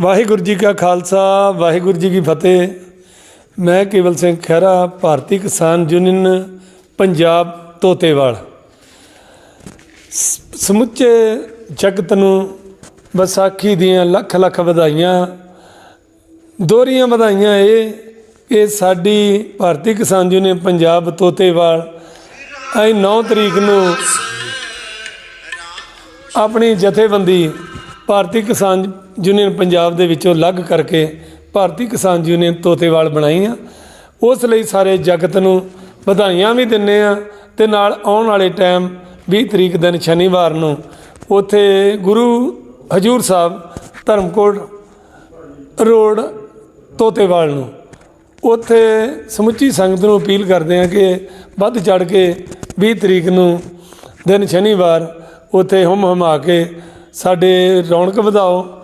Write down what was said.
ਵਾਹਿਗੁਰੂ ਜੀ ਕਾ ਖਾਲਸਾ, ਵਾਹਿਗੁਰੂ ਜੀ ਕੀ ਫਤਿਹ। ਮੈਂ ਕੇਵਲ ਸਿੰਘ ਖਹਿਰਾ, ਭਾਰਤੀ ਕਿਸਾਨ ਯੂਨੀਅਨ, ਪੰਜਾਬ ਤੋਤੇਵਾਲ। ਸ- ਸਮੁੱਚੇ ਜਗਤ ਨੂੰ ਵਿਸਾਖੀ ਦੀਆਂ ਲੱਖ ਲੱਖ ਵਧਾਈਆਂ। ਦੋਹਰੀਆਂ ਵਧਾਈਆਂ ਇਹ ਕਿ ਸਾਡੀ ਭਾਰਤੀ ਕਿਸਾਨ ਯੂਨੀਅਨ ਪੰਜਾਬ ਤੋਤੇਵਾਲ ਅਸੀਂ 9 ਤਰੀਕ ਨੂੰ ਆਪਣੀ ਜਥੇਬੰਦੀ ਭਾਰਤੀ ਕਿਸਾਨ ਯੂਨੀਅਨ ਪੰਜਾਬ ਦੇ ਵਿੱਚੋਂ ਅਲੱਗ ਕਰਕੇ ਭਾਰਤੀ ਕਿਸਾਨ ਯੂਨੀਅਨ ਤੋਤੇਵਾਲ ਬਣਾਈ ਆ। ਉਸ ਲਈ ਸਾਰੇ ਜਗਤ ਨੂੰ ਵਧਾਈਆਂ ਵੀ ਦਿੰਨੇ ਆ ਤੇ ਨਾਲ ਆਉਣ ਵਾਲੇ ਟਾਈਮ 20 ਤਰੀਕ ਦਿਨ ਸ਼ਨੀਵਾਰ ਨੂੰ ਉੱਥੇ ਗੁਰੂ ਹਜੂਰ ਸਾਹਿਬ ਧਰਮਕੋਟ ਰੋਡ ਤੋਤੇਵਾਲ ਨੂੰ। ਉੱਥੇ ਸਮੁੱਚੀ ਸੰਗਤ ਨੂੰ ਅਪੀਲ ਕਰਦੇ ਆ ਕਿ ਵੱਧ ਚੜ ਕੇ 20 ਤਰੀਕ ਨੂੰ ਦਿਨ ਸ਼ਨੀਵਾਰ ਉੱਥੇ ਹੁਮ ਹਮਾ ਕੇ ਸਾਡੇ ਰੌਣਕ ਵਧਾਓ।